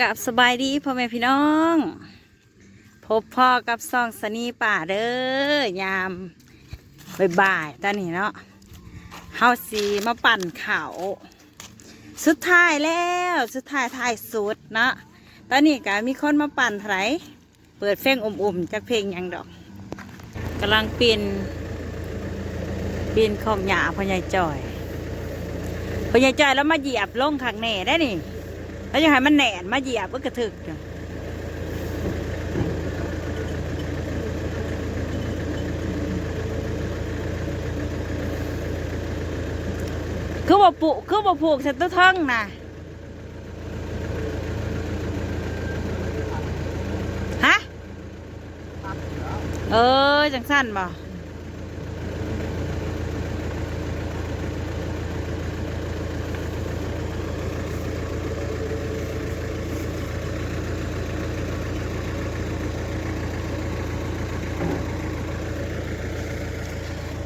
กับสบายดีพ่อแม่พี่น้อง พบพ่อกับซองสนีป่าเด้อยามบ่ายๆตอนนี้เนาะเฮาสีมาปั่นเขาสุดท้ายแล้วสุดท้ายท้ายสุดเนาะตอนนี้ก็มีคนมาปั่นไถเปิดเพลงอุ่มๆจากเพลงยังดอกกำลังปีนปีนของหยาพ่อใหญ่จ่อยพ่อใหญ่จ่อยแล้วมาเหยียบลงข้างแหน่ได้นี่ แล้วยังให้มันแหนนมาเหยียบก็กระถึกอยู่คือบ่ปุคือบ่ผูกเสร็จตัวท้องนะฮะ เออจังสั้นบ่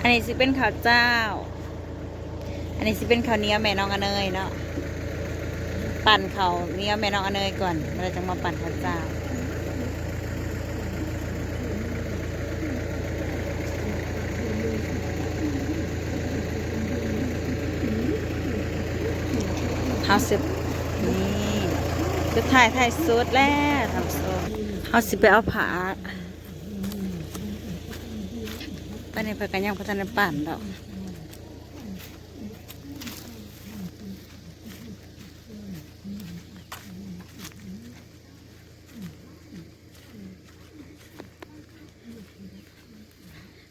อันนี้สิเป็นข้าวเจ้า อันนี้สิเป็นข้าวเนียแม่น้องอเนยเนาะ ปั่นข้าวเนียแม่น้องอเนยก่อนเราจะมาปั่นข้าวเจ้าเฮาสินี่สุดท้ายท้ายสุดแล้วทำโซเฮาสิไปเอาผ้า ไปในเพื่อกันยังพัฒนาปั่นดอก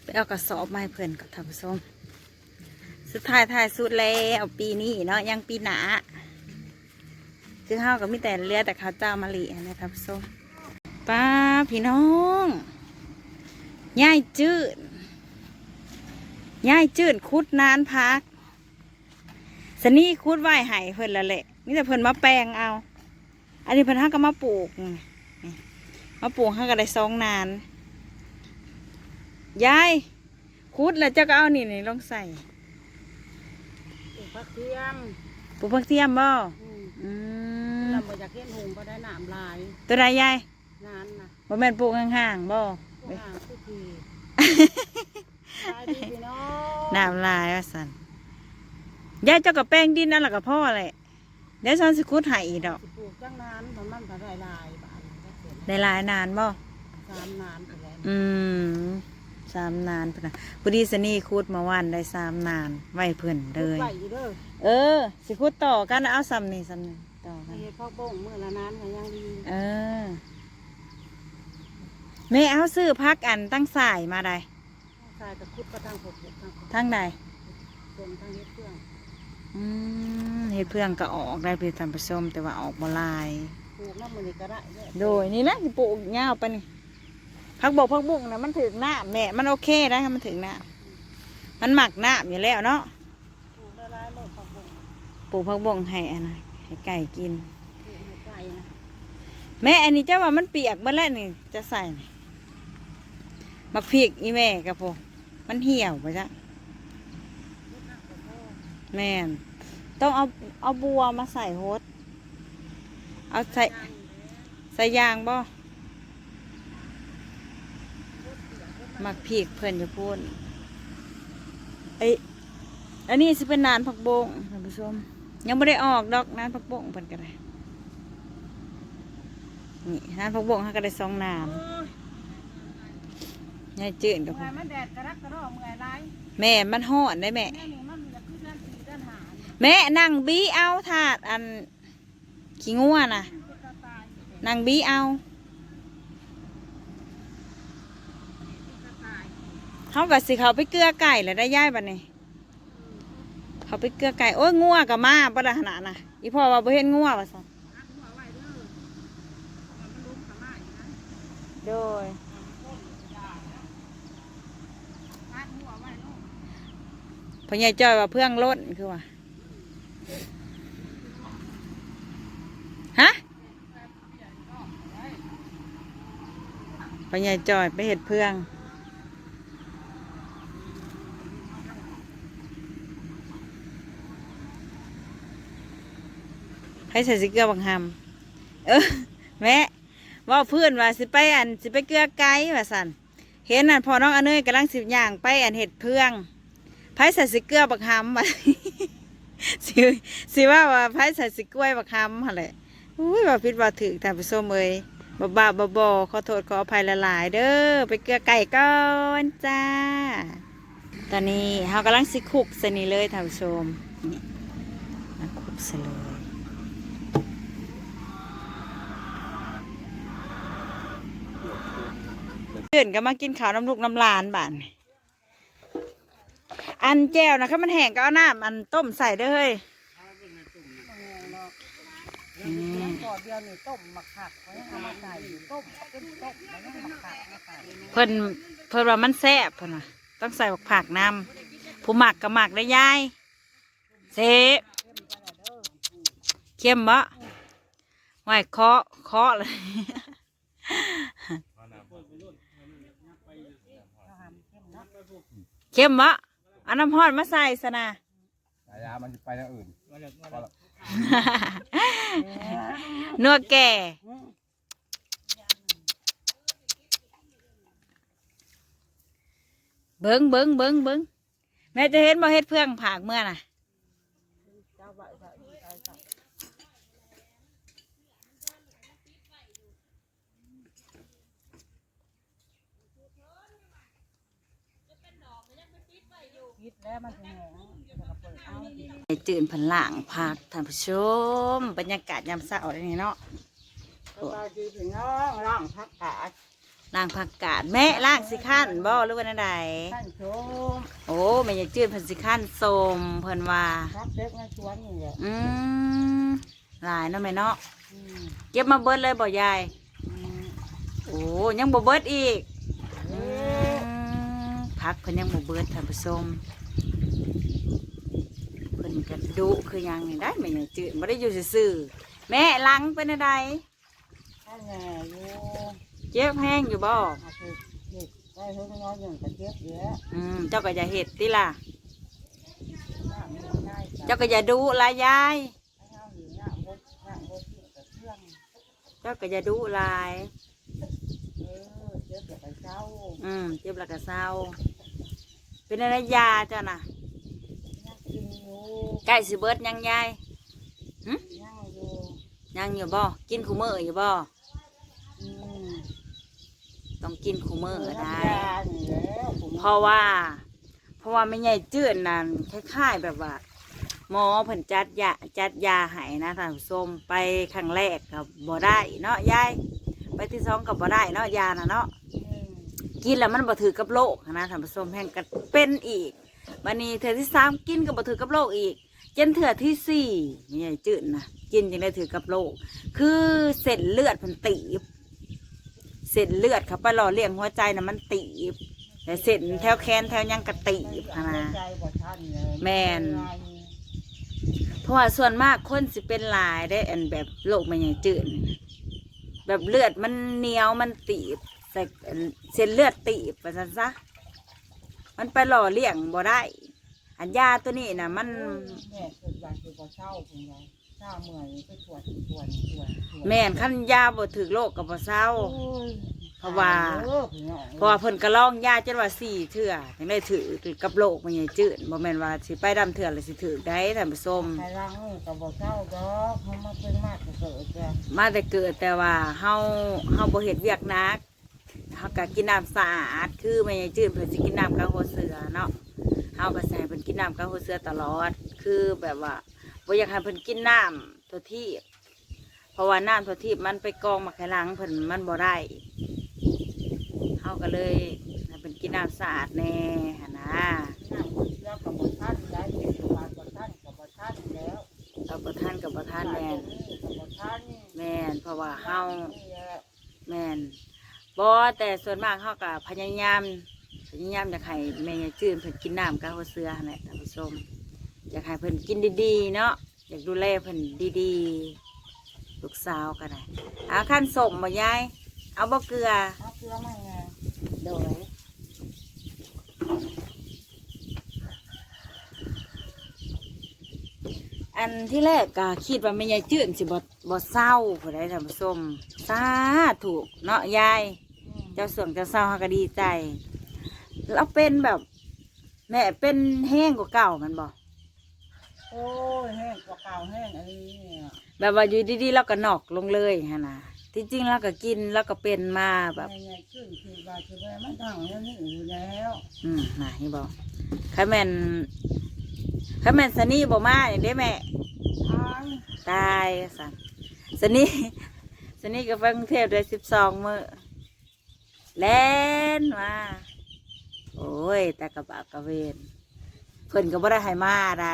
ไปเอากระสอบมาให้เพื่อนกับทำส้มสุดท้ายท้ายสุดแล้วปีนี้เนาะยังปีหนาคือข้าวกับมีแต่เรือแต่ข้าวเจ้ามะลินะครับส้มป้าพี่น้องย่ายจืด ย่ายจืดคุดนานพักสนี่คุดไหวไห้เพิ่นละแหละนี่แต่เพิ่นมาแปลงเอา อันนี้เพิ่นห้าก็มาปลูกนี่มาปลูกห้าก็ได้สองนานยายคุดแล้วเจ้าก็เอานี่นี่ลองใส่ปลูกผักเทียมปลูกผักเทียมบ่อืมอืมเราบ่อยากเห็นหงก็ได้น้ำลาย ตัวใดยายนานนะบ่แม่นปลูกห่างๆบ่พวกหางทุกทีตายดีพี่น้อง น้ำลายว่าสันยายเจ้ากับแป้งดินนั่นแหละกับพ่อแหละเดี๋ยวฉันสิคุดให้อีกดอกสิปลูกจังนานมันมันก็ได้ลายบานก็เสร็จได้หลายนานบ่สามนานไปแล้วอืมสามนานพุ่นนะพอดีสนี่คุดมาวันได้สามนานไว้เพื่อนเลย ปลูกไว้อยู่เด้อเออ สิคุดต่อกันเอาซ้ำนี่ซ้ำนี่ต่อกัให้นเฮ็ดพ่อบ้งเมื่อละนานก็ยังดีเออแม่เอาซื้อพักอันตั้งสายมาได้ ชายกับคุดก็ทางปลูกทางทั้งใดส่วนทางเฮ็ดเครื่องอืมเฮ็ดเพื่องก็ออกได้เพื่อทำผสมแต่ว่าออกบ่หลาย ปลูกน้ำมันนี่ก็ได้เด้อโดยนี่นะสิปลูกยาวไปนี่พักบกพักบุ้งนะมันถึงหน้าแม่มันโอเคได้มันถึงหน้ามันหมักหน้าอยู่แล้วเนาะปลูกได้หลายโลดผักบ้งปลูกพักบุ้งให้อันนะให้ไก่กิน ปลูกให้ไก่นะแม่อันนี้เจ้าว่ามันเปียกเมื่อไรนี่จะใส่นี่ มักพริกอีแม่กับพอมันเหี่ยวไปจ้ะแม่นต้องเอาเอาบัวมาใส่โฮดเอาใส่ใส่ยางบ่มักพริกเพิ่อนจะพูดไออันนี้สิเป็นนานผักบงท่านผู้ชมยังไม่ได้ออกดอกนานผักบงเพิ่นก็ได้นี่นานพักบงเขาก็ได้สองน้ำ ยายจืดกับเมื่อยมันแดดกระรักกระรอกเมื่อยหลายแม่มันห่อนได้แม่ แม่นี่มันอยากขึ้นด้านสี่ด้านหาเนี่ยแม่นั่งบีเอาถาดอันขี้งัวน่ะก็ตายนั่งบีเอาเขากับสิเขาไปเกลือไก่แล้วได้ย่ายบัดนี้ เขาไปเกลือไก่โอ้ยงัวกับมาปะละขนาดน่ะ อีพ่อว่าบ่เห็นงัวว่าซั่น อัดหัวไว้เด้อมันล้มขามาอีกนะ โดย อัดหัวไว้เนาะ พ่อใหญ่จ้อยว่าเพื่องล้นคือว่าฮะพ่อใหญ่จ้อยไปเห็ดเพื่องให้ใส่สิเกลือบางหเออแม่ว่าเพื่อนว่าสิไปอันสิไปเกลือไก่ว่าสันเห็นอันพอน้องอเนยกำลังสิบอย่างไปอันเห็ดเพื่อง ไผใส่สิเกลือบักหำมาสิสิว่าว่าไผใส่สิกล้วยบักหำหั่นแหละอุ้ยว่าพิดว่าถึกท่านผู้มเอ้ยบ่บ้าบ่บอขอโทษขออภัยละลายๆเด้อไปเกลือไก่ก่อนจ้า ตอนนี้เฮากำลังสิคุกสนี่เลยท่านผู้ชมนี่คุกสเลยตื่นก็มากินข้าวน้ำลูกน้ำลานบ้านนี่ อันแก้วนะคะมันแห้งก็เอาน้ำอันต้มใส่เด้อเฮ้ยอืมก่อนเดียวนี่ต้มหมักผักไว้เอามาใส่ต้มเป็นต้มแล้วก็หมักผักมาใส่เพิ่นเพิ่นว่ามันแซ่บเพิ่นว่าต้องใส่ผักผักน้ำผู้หมักก็หมักได้ยายเซฟเข้มบ่ไหวเคาะเคาะเลยเข้มบ่ เอันน้ำฮอดมาใส่สนะสายยามันจะไปทางอื่นพอละนัวแก่ เบิ้งเบิ้งเบิ้งเบิ้งแม่จะเห็นบ่เฮ็ดเพื่องผากเมื่อน่ะ เจ้าใบใส่ใส่ใส่ คิด แล้วมันจะแหงจะกระเปิดเอาไปจื่นผันหลังพักท่านผู้ชม บรรยากาศยามเช้าอะไรนี่เนาะสบายดีพี่น้องร่างพักกาดล่างผักกาดแม่ล่างสิขั้นบ่หรือว่าใดท่านชมโอ้แม่ยายจื่นเพิ่นสิขั้นสมเพิ่นว่าพักเด็กในสวนนี่แหละอืมหลายเนาะแม่เนาะอืมเก็บมาเบิดเลยบ่ยายอืมโอ้ยังบ่เบิดอีก เอ๊ะ พักเพิ่นยังบ่เบิดท่านผู้ชมเพิ่ นก็ดุคือหยังนี่ได้แม่ยังจืดบ่ได้อยู่ซื่อๆแม่หลังเป็นอะไรท่านแน่อยู่เจ็บแห้งอยู่บ่อาคือเด็กได้เพิ่งน้อยหนึ่งก็เจ็บเยอะอืมเจ้าก็อย่าเฮ็ดติล่ะ น้ำมันง่ายจังเจ้าก็อย่าดุละยาย น้ำอยู่น้ำบดน้ำบดที่กับเครื่องเจ้าก็อย่าดุหลาย เออเจ็บแต่ไปเช้าอืมเจ็บแล้วก็เศร้า เป็นอะไรยาเจ้าน่ะยัง กินอยู่ใกล้สิเบิดยังยายยังอยู่ยังอยู่บ่กินคู่มื้ออยู่บ่อืมต้องกินคู่มื้อได้ยานี่แล้วผมเพราะว่า เพราะว่าไม่ใหญ่จืดนั่นคล้ายๆแบบว่า หมอเพิ่นจัดยาจัดยาให้นะท่านผู้ชมไปครั้งแรกกับบ่ได้เนาะยายไปที่สองกับบ่ได้เนาะยาน่ะเนาะอืมกินแล้วมันบ่ถือกับโรคนะท่านผู้ชมแห่งกันเป็นอีก บันนี้เถื่อที่สามกินก็บ่ถือกับโรคอีกจนเถื่อที่สี่ม่ใหญ่จืดนะกินจึงได้ถือกับโรคคือเส้นเลือดมันตีบเส้นเลือดเขาไปหล่อเลี้ยงหัวใจนะมันตีบแต่เส้นแถวแขนแถวยังกระตีบนะนเลยแมนเพราะว่าส่วนมากคนสิเป็นลายได้อันแบบโรคมันใหญ่จืดแบบเลือดมันเหนียวมันตีบใส่เส้นเลือดตีบไปซะซะ มันไปหล่อเลี้ยงบ่ได้ อันยาตัวนี้นะมันแม่คืออยากคือบ่เช้าคุณยายเช้าเมื่อยไปตรวจตรวจตรวจตรวจแม่นขั้นยาบ่ถึกโรคกับบ่เศร้า โอ้ยเพราะว่า เออพี่น้องเพราะว่าเพิ่นก็ลองยาจนว่าสี่เถื่อถึงได้ถือกับโรคมันใหญ่จืดบ่แม่นว่าสิไปดำเถื่อหรือสิถือได้ท่านผู้ชม ใครรังก็บ่เช้าดอกเขามาเป็นมากก็เกิดจ้ะมาแต่เกิดแต่ว่าเฮาเฮาบ่เฮ็ดเวียกหนัก เฮาก็กินน้ำสะอาดคือแม่ยายจืดเพิ่นสิกินน้ำกะหัวเสือเนาะเฮาก็ใส่เพิ่นกินน้ำกะหัวเสือตลอด คือแบบว่าบ่อยากให้เพิ่นกินน้ำตัวที่เพราะว่าน้ำตัวที่มันไปกองมาแค่หลังเพิ่นมันบ่ได้เฮาก็เลยให้เพิ่นกินน้ำสะอาดแน่หั่นนะน้ำคนเชื่อกับบ่ทันได้เป็นบาดบ่ทันกับบ่ทันแล้วเราบ่ทันกับบ่ทันแม่นกับบ่ทันแม่นเพราะว่าเฮานี่แหละ แม่น บ่แต่ส่วนมากเขาก็พยายามพยายามอยากให้แม่ยายจื้นเพิ่นกินน้ำกับหัวเสือหั่นแหละท่านผู้ชมอยากให้เพิ่นกินดีๆ เนาะอยากดูแลเพิ่นดีๆลูกสาวก็ได้เอาขั้นสมบ่ยายเอาบ่เกลือเอาเกลือมาไงโดยอันที่แรกก็คิดว่าแม่ยายจื้นสิบ่บ่เศร้าผู้ใดท่านผู้ชมสาถูกเนาะยาย เจ้าส่วนเจ้าเศร้าเขาก็ดีใจเราเป็นแบบแม่เป็นแห้งกว่าเก่ามันบอกโอ้ยแห้งกว่าเก่าแห้งอันนี้เนี่ยแบบว่าอยู่ดีๆเราก็นอกลงเลยฮะนะที่จริงเราก็กินเราก็เป็นมาแบบใหญ่ๆขึ้นคือว่าคือว่ามันตั้งแล้วนี่อยู่แล้ว อืมน่ะนี่บอกข้าแมนข้าแมนสนี่บอกมาอย่างเด้แม่ทางตายสันสนี่สนี่กับฟังเทพได้สิบสองมือ แล่นมาโอ้ยแต่กระบะกระเวนเพิ่นก็บ่ได้ให้มาไร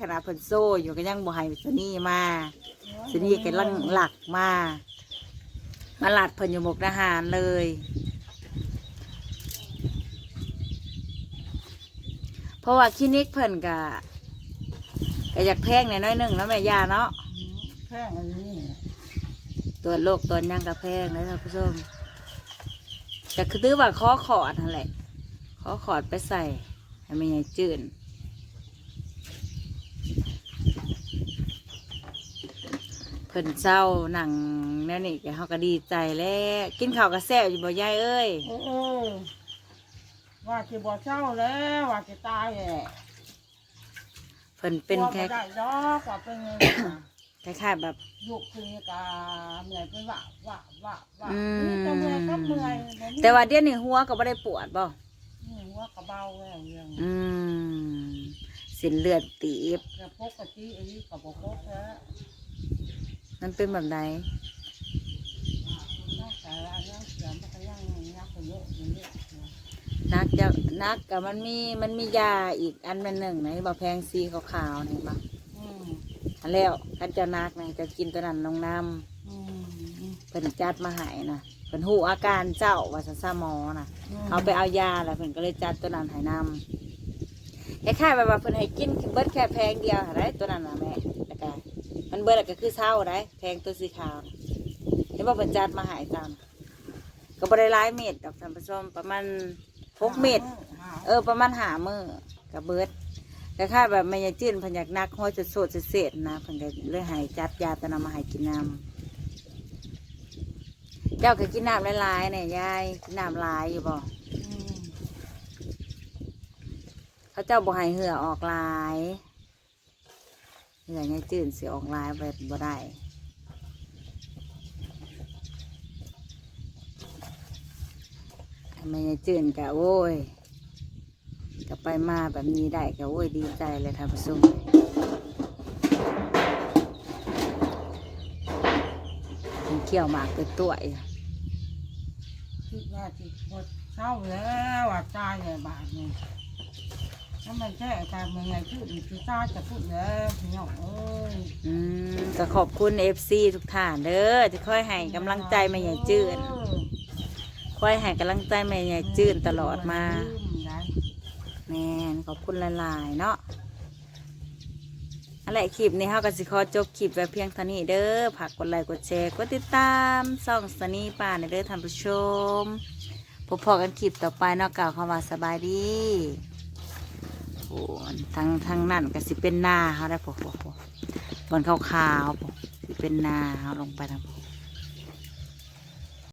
ขนาดเพิ่นโซ่อยู่ก็ยังบ่ให้สนี่มาสนี่ก็ลังหลักมามาหลัดเพิ่นอยู่หมกทหารเลย เพราะว่าคลินิกเพิ่นก็ก็อยากแพงในน้อยๆหนึ่งแล้วแม่ยาเนาะแห้งอันนี้ตัวจโรคตัวจหยังก็แพงเลยท่านผู้ชม ก็คือถือว่าข้อขอดนั่นแหละข้อขอดไปใส่ให้มันใหญ่จืดเพิ่นเศร้าหนังแนั่นนี่แกเขาก็ดีใจแล้วกินข้าวกระแซ่บอยู่บ่ยายเอ้ยเออเออว่าจะบ่เช่าแล้วว่าจะตายแหละเพิ่นเป็นแค่ ว่าบ่ได้ดอกว่าเป็นไง คล้ายๆแบบยุกคือกาเมื่อยเป็นว่าว่าว่าว่าอืม นี่ก็เมื่อยก็เมื่อยบ่มีแต่ว่าเดี๋ยวนี้หัวก็บ่ได้ปวดบ่อืมว่ากระเบาแล้วเรื่องอืมสินเลือดตีบแต่ปกติอันนี้กับปกติแล้วมันเป็นแบบไหนนอกจากอันนั้นเสียมันก็ยังยักไปเยอะอย่างนี้นักจะนักกับมันมีมันมียาอีกอันเป็นหนึ่งไหนบ่แพงสีขาวๆนี่บ่อืม อันแล้วกันเจะนักนะจะกินตัวนั้นลงน้อืมอืมำเพิ่นจัดมาให้นะเพิ่นหูอาการเจ้าว่าสันซาหมอนะเขาไปเอายาแล้วเพิ่นก็เลยจัดตัวนั้นให้นำคล้ายๆแบบว่าเพิ่นให้กินเบิดแค่แพงเดียวอะไรตัวนั้นนะแม่แล้วก็มันเบิดแล้วก็คือเศร้าได้แพงตัวสีขาวเห็นว่าเพิ่นจัดมาให้ตามก็บริร้ายเม็ดดอกท่านผู้ชมประมาณหกเม็ดเออประมาณหามือกับเบิด แต่ค่าแบบไม่ยาจื้นพันอยากนักห้อยจะโสดเศษนะพันก็เลยหายจัดยาตะนำมาให้กินน้ำเจ้าก็กินน้ำหลายๆเนี่ยยายกินน้ำหลายอยู่บ่เขาเจ้าบ่ให้เหือออกหลายเหือยายจื้นสิออกหลายไปบ่ได้ไม่ยาจื้นกะโว้ย ก็ไปมาแบบนี้ได้ก็โว้ยดีใจเลยท่านผู้ชมเขี่ยวหมากเป็นตัวอยู่คิดว่าจิบดเช่าแล้วว่าตายเลยบาทนี่ถ้ามันแค่การมันไงพูดคือตาจะพูดแล้วพี่น้องเอ้ยอืมก็ขอบคุณเอฟซีทุกท่านเด้อที่คอยให้กำลังใจม่ใหญ่จื้นคอยให้กำลังใจม่ใหญ่จื้นตลอดมา แมนขอบคุณหลายๆเนาะอะไรคลิปนี้เฮาก็สิขอจบคลิปไว้เพียงเท่านี้เด้อฝากกดไลค์กดแชร์กดติดตามส่องสนีป่าในเด้อท่านผู้ชมพบพอกันคลิปต่อไปเนาะกล่าวคำว่าสบายดีโอ้ทางทางนั่นก็สิเป็นหน้าเขาได้พอพอพอบนขาวๆพอสิเป็นหน้าเขาลงไปทาง